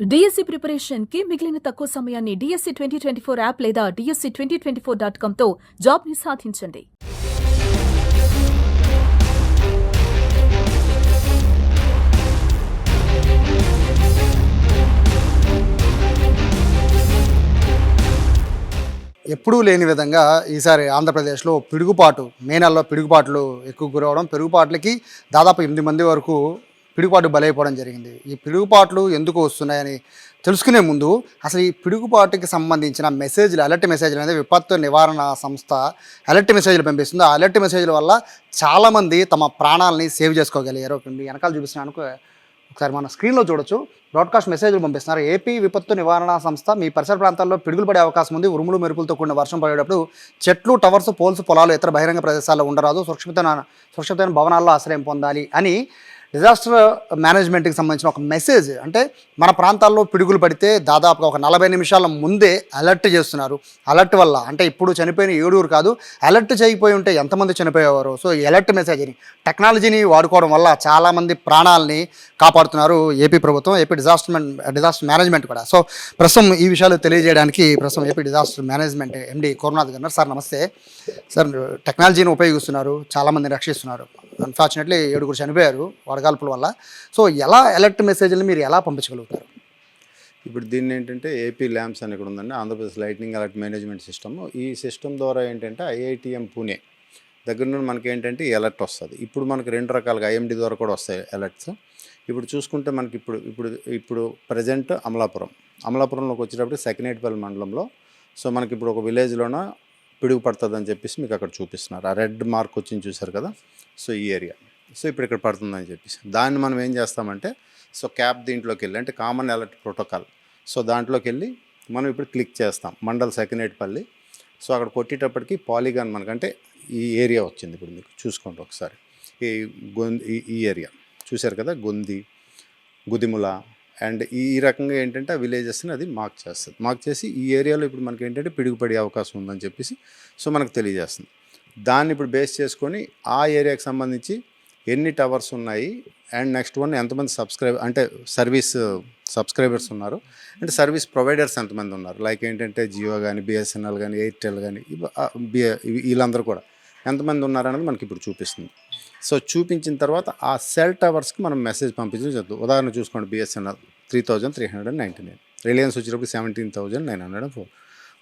DSC ప్రిపరేషన్కి మిగిలిన తక్కువ సమయాన్ని DSC twenty twenty four app లేదా DSC twenty twenty four dot కామ్తో జాబ్ని సాధించండి ఎప్పుడూ లేని విధంగా ఈసారి ఆంధ్రప్రదేశ్లో పిడుగుపాటు మే నెలలో పిడుగుపాట్లు ఎక్కువ గురవడం పిడుగుపాట్లకి దాదాపు ఎనిమిది మంది వరకు పిడుగుపాటు బలైపోవడం జరిగింది. ఈ పిడుగుపాట్లు ఎందుకు వస్తున్నాయని తెలుసుకునే ముందు అసలు ఈ పిడుగుపాటుకి సంబంధించిన మెసేజ్లు అలర్ట్ మెసేజ్లు అనేది విపత్తు నివారణ సంస్థ అలర్ట్ మెసేజ్లు పంపిస్తుంది. ఆ అలర్ట్ మెసేజ్ల వల్ల చాలామంది తమ ప్రాణాలని సేవ్ చేసుకోగలిగారు. మీ వెనకాల చూపిస్తున్నాను ఒకసారి మన స్క్రీన్లో చూడొచ్చు. బ్రాడ్కాస్ట్ మెసేజ్లు పంపిస్తున్నారు. ఏపీ విపత్తు నివారణ సంస్థ మీ పరిసర ప్రాంతాల్లో పిడుగులు పడే అవకాశం ఉంది. ఉరుములు మెరుపులతో కూడిన వర్షం పడేటప్పుడు చెట్లు టవర్స్ పోల్స్ పొలాలు ఇతర బహిరంగ ప్రదేశాల్లో ఉండరాదు. సురక్షితమైన సురక్షితమైన భవనాల్లో ఆశ్రయం పొందాలి అని డిజాస్టర్ మేనేజ్మెంట్కి సంబంధించిన ఒక మెసేజ్ అంటే మన ప్రాంతాల్లో పిడుగులు పడితే దాదాపుగా ఒక నలభై నిమిషాల ముందే అలర్ట్ చేస్తున్నారు. అలర్ట్ వల్ల అంటే ఇప్పుడు చనిపోయిన ఏడుగురు కాదు అలర్ట్ చేయకపోయి ఉంటే ఎంతమంది చనిపోయేవారు? సో ఈ అలర్ట్ మెసేజ్ని టెక్నాలజీని వాడుకోవడం వల్ల చాలామంది ప్రాణాలని కాపాడుతున్నారు ఏపీ ప్రభుత్వం ఏపీ డిజాస్టర్ డిజాస్టర్ మేనేజ్మెంట్ కూడా. సో ప్రస్తుతం ఈ విషయాలు తెలియజేయడానికి ప్రస్తుతం AP disaster management MD Korunath గారు సార్ నమస్తే. సార్ టెక్నాలజీని ఉపయోగిస్తున్నారు చాలామందిని రక్షిస్తున్నారు. అన్ఫార్చునేట్లీ ఏడుగురు చనిపోయారు వడగాల్పుల వల్ల. సో ఎలా అలర్ట్ మెసేజ్లు మీరు ఎలా పంపించగలుగుతారు? ఇప్పుడు దీన్ని ఏంటంటే ఏపీ ల్యాంప్స్ అని ఇక్కడ ఉందండి. Andhra Pradesh lighting alert management system ఈ సిస్టమ్ ద్వారా ఏంటంటే ఐఐటిఎం పూణే దగ్గర నుండి మనకి ఏంటంటే ఈ అలర్ట్ వస్తుంది. ఇప్పుడు మనకి రెండు రకాలుగా ఐఎండి ద్వారా కూడా వస్తాయి అలర్ట్స్ ఇప్పుడు చూసుకుంటే మనకి ఇప్పుడు ఇప్పుడు ఇప్పుడు ప్రజెంట్ అమలాపురం. అమలాపురంలోకి వచ్చేటప్పుడు సెకండేటిపల్లి మండలంలో. సో మనకి ఇప్పుడు ఒక విలేజ్లోన పిడుగు పడుతుందని చెప్పేసి మీకు అక్కడ చూపిస్తున్నారు. ఆ రెడ్ మార్క్ వచ్చింది చూసారు కదా? సో ఈ ఏరియా. సో ఇప్పుడు ఇక్కడ పడుతుందని చెప్పేసి. దాన్ని మనం ఏం చేస్తామంటే సో క్యాప్ దీంట్లోకి వెళ్ళి అంటే కామన్ అలర్ట్ ప్రోటోకాల్. సో దాంట్లోకి వెళ్ళి మనం ఇప్పుడు క్లిక్ చేస్తాం. మండల్ సెకండేటిపల్లి సో అక్కడ కొట్టేటప్పటికి పాలిగాన్ మనకంటే ఈ ఏరియా వచ్చింది ఇప్పుడు మీకు. చూసుకోండి ఒకసారి. ఈ గొంది ఈ- ఈ ఏరియా. చూశారు కదా? గొంది గుదిముల అండ్ ఈ రకంగా ఏంటంటే ఆ విలేజెస్ని అది మార్క్ చేస్తుంది. మార్క్ చేసి ఈ ఏరియాలో ఇప్పుడు మనకి ఏంటంటే పిడుగుపడే అవకాశం ఉందని చెప్పేసి సో మనకు తెలియజేస్తుంది. దాన్ని ఇప్పుడు బేస్ చేసుకొని ఆ ఏరియాకి సంబంధించి ఎన్ని టవర్స్ ఉన్నాయి అండ్ నెక్స్ట్ వన్ ఎంతమంది సబ్స్క్రైబ్ అంటే సర్వీస్ సబ్స్క్రైబర్స్ ఉన్నారు అండ్ సర్వీస్ ప్రొవైడర్స్ ఎంతమంది ఉన్నారు. లైక్ ఏంటంటే జియో కానీ బిఎస్ఎన్ఎల్ కానీ ఎయిర్టెల్ కానీ వీళ్ళందరూ కూడా ఎంతమంది ఉన్నారనేది మనకి ఇప్పుడు చూపిస్తుంది. సో చూపించిన తర్వాత ఆ సెల్ టవర్స్కి మనం మెసేజ్ పంపించడం జరుగుతుంది. ఉదాహరణ చూసుకోండి BSNL three thousand three hundred and ninety nine. Reliance వచ్చేటప్పుడు seventeen thousand nine hundred and four.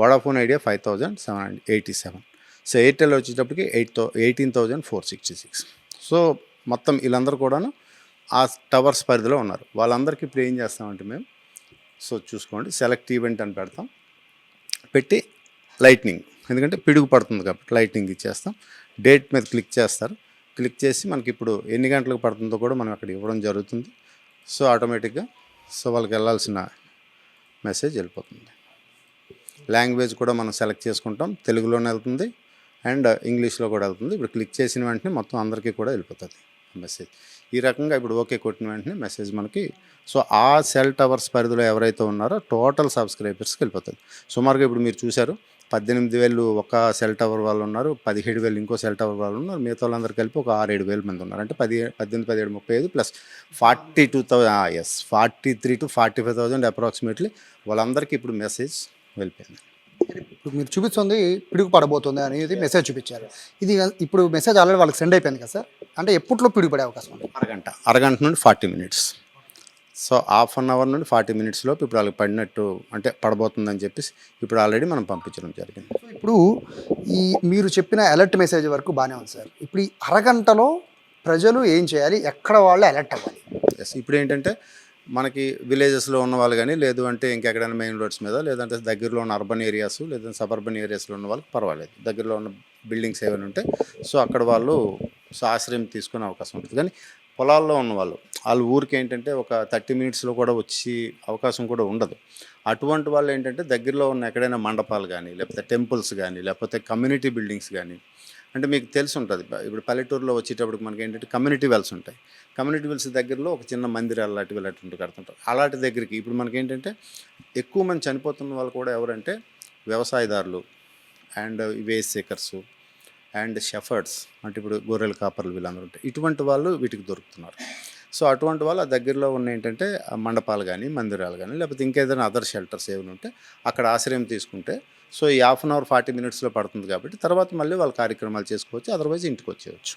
Vodafone Idea five thousand seven hundred eighty seven. So Airtel వచ్చేటప్పటికి eight thou eighteen thousand four sixty six. So మొత్తం వీళ్ళందరూ కూడాను ఆ towers పరిధిలో ఉన్నారు. వాళ్ళందరికీ ఇప్పుడు ఏం చేస్తామంటే మేము సో చూసుకోండి సెలెక్ట్ ఈవెంట్ అని పెడతాం. పెట్టి లైట్నింగ్ ఎందుకంటే పిడుగు పడుతుంది కాబట్టి లైట్నింగ్ ఇచ్చేస్తాం. డేట్ మీద క్లిక్ చేస్తారు. క్లిక్ చేసి మనకి ఇప్పుడు ఎన్ని గంటలకు పడుతుందో కూడా మనం అక్కడ ఇవ్వడం జరుగుతుంది. సో ఆటోమేటిక్గా సో వాళ్ళకి వెళ్ళాల్సిన మెసేజ్ వెళ్ళిపోతుంది. లాంగ్వేజ్ కూడా మనం సెలెక్ట్ చేసుకుంటాం. తెలుగులోనే వెళ్తుంది. అండ్ ఇంగ్లీష్లో కూడా వెళ్తుంది. ఇప్పుడు క్లిక్ చేసిన వెంటనే మొత్తం అందరికీ కూడా వెళ్ళిపోతుంది మెసేజ్. ఈ రకంగా ఇప్పుడు ఓకే కొట్టిన వెంటనే మెసేజ్ మనకి సో ఆ సెల్ టవర్స్ పరిధిలో ఎవరైతే ఉన్నారో టోటల్ సబ్స్క్రైబర్స్కి వెళ్ళిపోతుంది. సుమారుగా ఇప్పుడు మీరు చూశారు పద్దెనిమిది వేలు ఒక సెల్ టవర్ వాళ్ళు ఉన్నారు పదిహేడు వేలు ఇంకో సెల్ టవర్ వాళ్ళు ఉన్నారు మిగతా వాళ్ళందరూ కలిపి ఒక ఆరు ఏడు వేల మంది ఉన్నారు. అంటే పది పద్దెనిమిది పదిహేడు ముప్పై ఐదు plus forty two thousand yes forty three to forty five thousand approximately వాళ్ళందరికీ ఇప్పుడు మెసేజ్ వెళ్ళిపోయింది. ఇప్పుడు మీరు చూపిస్తుంది పిడుగు పడబోతుంది అనేది మెసేజ్ చూపించారు. ఇది ఇప్పుడు మెసేజ్ ఆల్రెడీ వాళ్ళకి సెండ్ అయిపోయింది కదా సార్? అంటే ఎప్పట్లో పిడుగు పడే అవకాశం ఉంది? అరగంట అరగంట నుండి forty minutes. So half an hour నుండి ఫార్టీ మినిట్స్ లోపు ఇప్పుడు వాళ్ళకి పడినట్టు అంటే పడబోతుందని చెప్పేసి ఇప్పుడు ఆల్రెడీ మనం పంపించడం జరిగింది. ఇప్పుడు ఈ మీరు చెప్పిన అలర్ట్ మెసేజ్ వరకు బాగానే ఉంది సార్. ఇప్పుడు ఈ అరగంటలో ప్రజలు ఏం చేయాలి? ఎక్కడ వాళ్ళు అలర్ట్ అవ్వాలి? ఎస్ ఇప్పుడు ఏంటంటే మనకి విలేజెస్లో ఉన్న వాళ్ళు కానీ లేదు అంటే ఇంకెక్కడైనా మెయిన్ రోడ్స్ మీద లేదంటే దగ్గరలో ఉన్న అర్బన్ ఏరియాస్ లేదంటే సబర్బన్ ఏరియాస్లో ఉన్న వాళ్ళకి పర్వాలేదు. దగ్గరలో ఉన్న బిల్డింగ్స్ ఏమైనా ఉంటే సో అక్కడ వాళ్ళు సో ఆశ్రయం తీసుకునే అవకాశం ఉంటుంది. కానీ పొలాల్లో ఉన్న వాళ్ళు వాళ్ళ ఊరికి ఏంటంటే ఒక థర్టీ మినిట్స్లో కూడా వచ్చి అవకాశం కూడా ఉండదు. అటువంటి వాళ్ళు ఏంటంటే దగ్గరలో ఉన్న ఎక్కడైనా మండపాలు కానీ లేకపోతే టెంపుల్స్ కానీ లేకపోతే కమ్యూనిటీ బిల్డింగ్స్ కానీ అంటే మీకు తెలిసి ఉంటుంది. ఇప్పుడు పల్లెటూరులో వచ్చేటప్పుడు మనకి ఏంటంటే కమ్యూనిటీ వెల్స్ ఉంటాయి. కమ్యూనిటీ వెల్స్ దగ్గరలో ఒక చిన్న మందిరాలు లాంటివి ఇలాంటివి కడుతుంటారు. అలాంటి దగ్గరికి ఇప్పుడు మనకి ఏంటంటే ఎక్కువ మంది చనిపోతున్న వాళ్ళు కూడా ఎవరంటే వ్యవసాయదారులు అండ్ వేస్ సేకర్సు అండ్ షెఫర్డ్స్ అంటే ఇప్పుడు గొర్రెల కాపర్లు వీళ్ళందరూ ఉంటాయి ఇటువంటి వాళ్ళు వీటికి దొరుకుతున్నారు. సో అటువంటి వాళ్ళు ఆ దగ్గరలో ఉన్న ఏంటంటే మండపాలు కానీ మందిరాలు కానీ లేకపోతే ఇంకేదైనా అదర్ షెల్టర్స్ ఏమైనా ఉంటే అక్కడ ఆశ్రయం తీసుకుంటే సో ఈ హాఫ్ అన్ అవర్ ఫార్టీ మినిట్స్లో పడుతుంది కాబట్టి తర్వాత మళ్ళీ వాళ్ళ కార్యక్రమాలు చేసుకోవచ్చు అదర్వైజ్ ఇంటికి వచ్చేయచ్చు.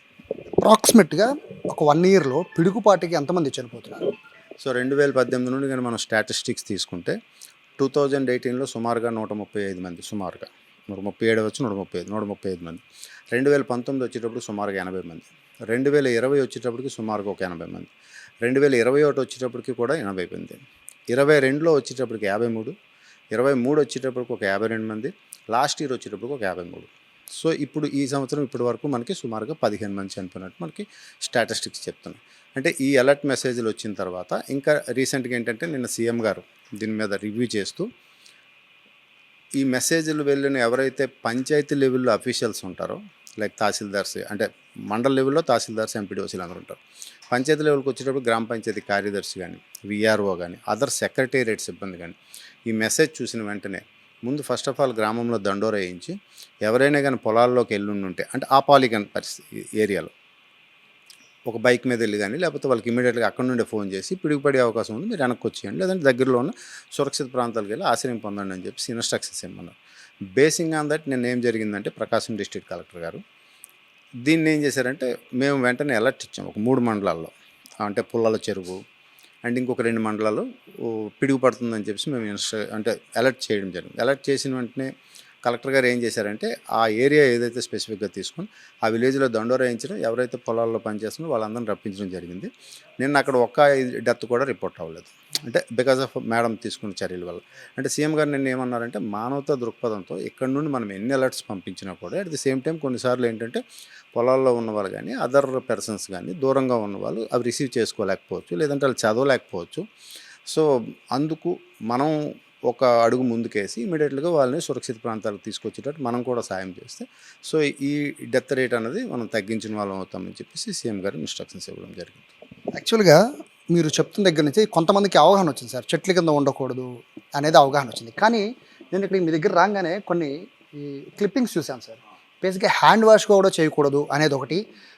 అప్రాక్సిమేట్గా ఒక వన్ ఇయర్లో పిడుగుపాటికి ఎంతమంది చనిపోతున్నారు? సో రెండు వేల పద్దెనిమిది నుండి కానీ మనం స్టాటిస్టిక్స్ తీసుకుంటే టూ థౌజండ్ ఎయిటీన్లో సుమారుగా నూట ముప్పై ఐదు మంది సుమారుగా. నూట ముప్పై ఏడు వచ్చి నూట ముప్పై ఐదు నూట ముప్పై ఐదు మంది. రెండు వేల పంతొమ్మిది వచ్చేటప్పుడు సుమారుగా ఎనభై మంది. రెండు వేల ఇరవై వచ్చేటప్పటికి సుమారుగా ఒక ఎనభై మంది. రెండు వేల ఇరవై ఒకటి వచ్చేటప్పటికి కూడా ఎనభై మంది. ఇరవై రెండులో వచ్చేటప్పటికి యాభై మూడు. ఇరవై మూడు వచ్చేటప్పటికి ఒక యాభై రెండు మంది. లాస్ట్ ఇయర్ వచ్చేటప్పటికి ఒక యాభై మూడు. సో ఇప్పుడు ఈ సంవత్సరం ఇప్పటి వరకు మనకి సుమారుగా పదిహేను మంది చనిపోయినట్టు మనకి స్టాటిస్టిక్స్ చెప్తున్నాయి. అంటే ఈ అలర్ట్ మెసేజ్లు వచ్చిన తర్వాత ఇంకా రీసెంట్గా ఏంటంటే నిన్న సీఎం గారు దీని మీద రివ్యూ చేస్తూ ఈ మెసేజ్లు వెళ్ళిన ఎవరైతే పంచాయతీ లెవెల్లో అఫీషియల్స్ ఉంటారో లైక్ తహసీల్దార్స్ అంటే మండల లెవెల్లో తహసీల్దార్స్ ఎంపీడీఓసీలు అందరూ ఉంటారు. పంచాయతీ లెవెల్కి వచ్చేటప్పుడు గ్రామ పంచాయతీ కార్యదర్శి కానీ విఆర్ఓ కానీ అదర్ సెక్రటేరియట్ సిబ్బంది కానీ ఈ మెసేజ్ చూసిన వెంటనే ముందు ఫస్ట్ ఆఫ్ ఆల్ గ్రామంలో దండోర వేయించి ఎవరైనా కానీ పొలాల్లోకి వెళ్ళి ఉంటే అంటే ఆ పాలిగన్ పరిస్థితి ఏరియాలో ఒక బైక్ మీద వెళ్ళి కానీ లేకపోతే వాళ్ళకి ఇమీడియట్గా అక్కడ నుండి ఫోన్ చేసి పిడుగుపడే అవకాశం ఉంది మీరు వెనక్కి వచ్చేయండి. లేదంటే దగ్గరలో ఉన్న సురక్షిత ప్రాంతాలకు వెళ్ళి ఆశ్రయం పొందండి అని చెప్పి ఇన్స్ట్రక్షన్స్ ఇమ్మన్నారు బేసింగ్ ఆన్ దట్ నేను ఏం జరిగిందంటే ప్రకాశం డిస్ట్రిక్ట్ కలెక్టర్ గారు దీన్ని ఏం చేశారంటే మేము వెంటనే అలర్ట్ ఇచ్చాం ఒక మూడు మండలాల్లో. అంటే పుల్లల చెరువు అండ్ ఇంకొక రెండు మండలాలు పిడుగు పడుతుందని చెప్పి మేము ఇన్స్ట్ర అంటే అలర్ట్ చేయడం జరిగింది. అలర్ట్ చేసిన వెంటనే కలెక్టర్ గారు ఏం చేశారంటే ఆ ఏరియా ఏదైతే స్పెసిఫిక్గా తీసుకుని ఆ విలేజ్లో దండోరాయించడం ఎవరైతే పొలాల్లో పనిచేస్తున్నారో వాళ్ళందరిని రప్పించడం జరిగింది. నిన్న అక్కడ ఒక్క డెత్ కూడా రిపోర్ట్ అవ్వలేదు. అంటే బికాస్ ఆఫ్ మేడం తీసుకున్న చర్యల వల్ల. అంటే సీఎం గారు నిన్న ఏమన్నారంటే మానవతా దృక్పథంతో ఇక్కడ నుండి మనం ఎన్ని అలర్ట్స్ పంపించినా కూడా అట్ ది సేమ్ టైం కొన్నిసార్లు ఏంటంటే పొలాల్లో ఉన్న వాళ్ళు కానీ అదర్ పర్సన్స్ కానీ దూరంగా ఉన్నవాళ్ళు అవి రిసీవ్ చేసుకోలేకపోవచ్చు లేదంటే వాళ్ళు చదవలేకపోవచ్చు. సో అందుకు మనం ఒక అడుగు ముందుకేసి ఇమీడియట్గా వాళ్ళని సురక్షిత ప్రాంతాలకు తీసుకొచ్చేటట్టు మనం కూడా సాయం చేస్తే సో ఈ డెత్ రేట్ అనేది మనం తగ్గించిన వాళ్ళం అవుతామని చెప్పేసి సీఎం గారు ఇన్స్ట్రక్షన్స్ ఇవ్వడం జరిగింది. యాక్చువల్గా మీరు చెప్తున్న దగ్గర నుంచి కొంతమందికి అవగాహన వచ్చింది సార్ చెట్ల కింద ఉండకూడదు అనేది అవగాహన వచ్చింది. కానీ నేను ఇక్కడ మీ దగ్గర రాగానే కొన్ని ఈ క్లిప్పింగ్స్ చూశాను సార్. బేసిక్గా హ్యాండ్ వాష్ కూడా చేయకూడదు అనేది ఒకటి.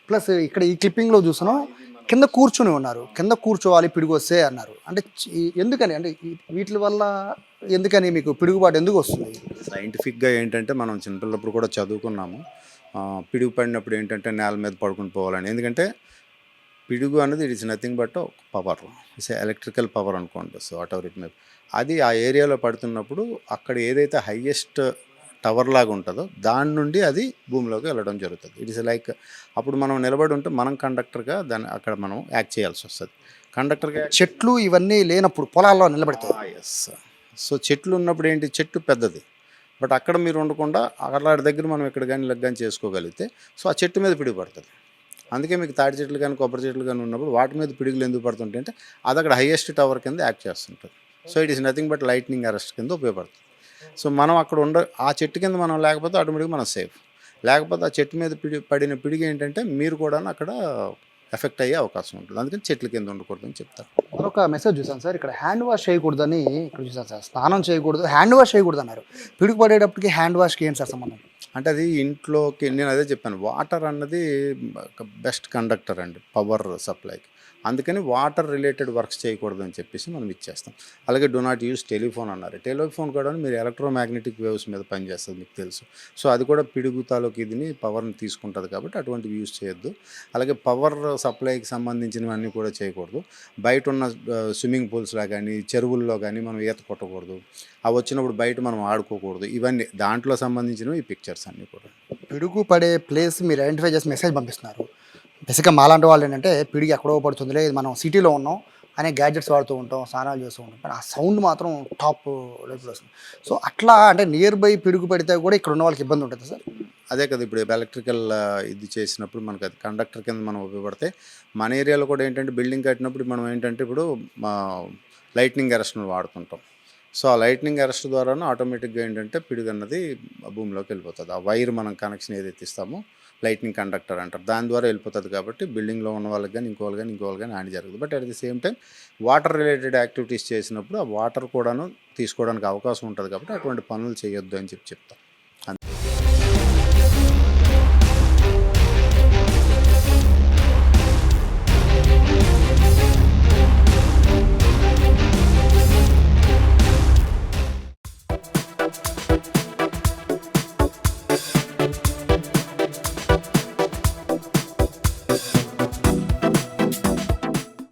ప్లస్ ఇక్కడ ఈ క్లిప్పింగ్లో చూసాను కింద కూర్చుని ఉన్నారు. కింద కూర్చోవాలి పిడుగు వస్తే అన్నారు. అంటే ఎందుకని? అంటే వీటి వల్ల ఎందుకని మీకు పిడుగుబాటు ఎందుకు వస్తుంది? సైంటిఫిక్గా ఏంటంటే మనం చిన్నపిల్లప్పుడు కూడా చదువుకున్నాము. పిడుగు పడినప్పుడు ఏంటంటే నేల మీద పడుకుని పోవాలని. ఎందుకంటే పిడుగు అనేది it is nothing but power. It's electrical power అనుకోండి. So whatever it may అది ఆ ఏరియాలో పడుతున్నప్పుడు అక్కడ ఏదైతే హయ్యెస్ట్ టవర్ లాగా ఉంటుందో దాని నుండి అది భూమిలోకి వెళ్ళడం జరుగుతుంది. ఇట్ ఇస్ లైక్ అప్పుడు మనం నిలబడి ఉంటే మనం కండక్టర్గా దాన్ని అక్కడ మనం యాక్ట్ చేయాల్సి వస్తుంది. కండక్టర్గా చెట్లు ఇవన్నీ లేనప్పుడు పొలాల్లో నిలబడతాయి ఎస్ సో చెట్లు ఉన్నప్పుడు ఏంటి? చెట్టు పెద్దది. బట్ అక్కడ మీరు ఉండకుండా అలాంటి దగ్గర మనం ఎక్కడ కానీ కానీ చేసుకోగలిగితే సో ఆ చెట్టు మీద పిడుగు పడుతుంది. అందుకే మీకు తాటి చెట్లు కానీ కొబ్బరి చెట్లు కానీ ఉన్నప్పుడు వాటి మీద పిడుగులు ఎందుకు పడుతుంటాయి అంటే అది అక్కడ హైయెస్ట్ టవర్ కింద యాక్ట్ చేస్తుంటుంది. So it is nothing but lightning arrest కింద ఉపయోగపడుతుంది. సో మనం అక్కడ ఉండ ఆ చెట్టు కింద మనం లేకపోతే ఆటోమేటిక్గా మనం సేఫ్. లేకపోతే ఆ చెట్టు మీద పిడి పడిన పిడిగి ఏంటంటే మీరు కూడా అక్కడ ఎఫెక్ట్ అయ్యే అవకాశం ఉంటుంది. అందుకని చెట్ల కింద ఉండకూడదని చెప్తారు. మరొక మెసేజ్ చూసాను సార్. ఇక్కడ హ్యాండ్ వాష్ చేయకూడదని ఇక్కడ చూసాను సార్. స్నానం చేయకూడదు హ్యాండ్ వాష్ చేయకూడదు అన్నారు పిడుగు పడేటప్పటికి హ్యాండ్ వాష్కి ఏంటి సార్ సంబంధం? అంటే అది ఇంట్లోకి నేను అదే చెప్పాను. వాటర్ అన్నది బెస్ట్ కండక్టర్ అండి పవర్ సప్లైకి. అందుకని వాటర్ రిలేటెడ్ వర్క్స్ చేయకూడదు అని చెప్పేసి మనం ఇచ్చేస్తాం. అలాగే డో నాట్ యూస్ టెలిఫోన్ అన్నారు. టెలిఫోన్ కూడా మీరు ఎలక్ట్రోమాగ్నెటిక్ వేవ్స్ మీద పనిచేస్తుంది మీకు తెలుసు. సో అది కూడా పిడుగు తాలూకు ఇదిని పవర్ని తీసుకుంటుంది కాబట్టి అటువంటివి యూస్ చేయొద్దు. అలాగే పవర్ సప్లైకి సంబంధించినవన్నీ కూడా చేయకూడదు. బయట ఉన్న స్విమ్మింగ్ పూల్స్లో కానీ చెరువుల్లో కానీ మనం ఈత కొట్టకూడదు. అవి వచ్చినప్పుడు బయట మనం ఆడుకోకూడదు. ఇవన్నీ దాంట్లో సంబంధించినవి ఈ పిక్చర్స్ అన్నీ కూడా. పిడుగు పడే ప్లేస్ మీరు ఐడెంటిఫై చేసి మెసేజ్ పంపిస్తున్నారు. బేసిక్గా మాలాంటి వాళ్ళు ఏంటంటే పిడికి ఎక్కడో పడుతుందిలే ఇది మనం సిటీలో ఉన్నాం అనే గ్యాడ్జెట్స్ వాడుతూ ఉంటాం స్నానాలు చేస్తూ ఉంటాం. కానీ ఆ సౌండ్ మాత్రం టాప్ లెవెల్ వస్తుంది. సో అట్లా అంటే నియర్ బై పిడుగు పడితే కూడా ఇక్కడ ఉన్న వాళ్ళకి ఇబ్బంది ఉంటుంది సార్? అదే కదా ఇప్పుడు ఎలక్ట్రికల్ ఇది చేసినప్పుడు మనకు అది కండక్టర్ కింద మనం ఉపయోగపడితే మన ఏరియాలో కూడా ఏంటంటే బిల్డింగ్ కట్టినప్పుడు మనం ఏంటంటే ఇప్పుడు మా లైట్నింగ్ అరెస్ట్ను వాడుతుంటాం. సో ఆ లైట్నింగ్ అరెస్ట్ ద్వారానే ఆటోమేటిక్గా ఏంటంటే పిడుగు అన్నది భూమిలోకి వెళ్ళిపోతుంది. ఆ వైర్ మనం కనెక్షన్ ఏదైతే ఇస్తామో లైట్నింగ్ కండక్టర్ అంటారు. దాని ద్వారా వెళ్ళిపోతుంది కాబట్టి బిల్డింగ్లో ఉన్న వాళ్ళకి కానీ ఇంకో వాళ్ళు కానీ ఇంకో వాళ్ళు కానీ హాని జరుగుతుంది but at the same time water related activities చేసినప్పుడు ఆ వాటర్ కూడాను తీసుకోవడానికి అవకాశం ఉంటుంది కాబట్టి అటువంటి పనులు చేయొద్దు అని చెప్పి చెప్తాం